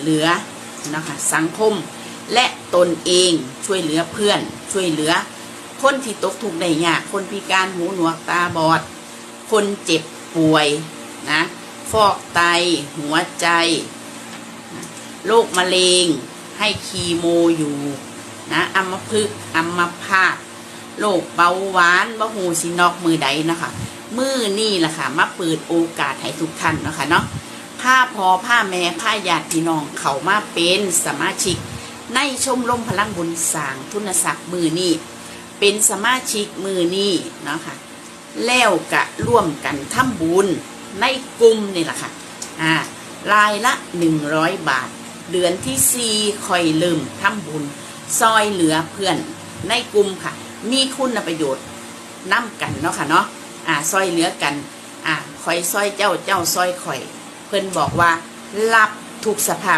เหลือนะคะสังคมและตนเองช่วยเหลือเพื่อน ช่วยเหลือ คนที่ตกทุกข์ได้ยากคนพิการหูหนวกตาบอด คนเจ็บป่วยนะฟอกไตหัวใจโรคมะเร็งให้คีโมอยู่นะอัมพฤกษ์อัมพาตโรคเบาหวานบะหูสินอกมือใดนะคะมือนี่แหละค่ะมาเปิดโอกาสให้ทุกท่านนะคะเนาะ ผ้าพอผ้าแม่ผ้าญาติพี่น้องเขามาเป็นสมาชิก ในชมรมพลังบุญสางทุนศักดิ์มือนี่เป็นสมาชิกมือนี่เนาะค่ะแล้วกะร่วมกันทำบุญในกลุ่มนี่แหละค่ะอ่ารายละ 100 บาท เดือนที่ 4คอยเริ่มทำบุญ ซอยเหลือเพื่อนในกลุ่มค่ะ มีคุณประโยชน์นํกันเนาะค่ะเนาะอ่าซอยเหลือกันอ่าคอยซอยเจ้าเจ้าซอยข่อย เพิ่นบอกว่ารับทุกสภาพ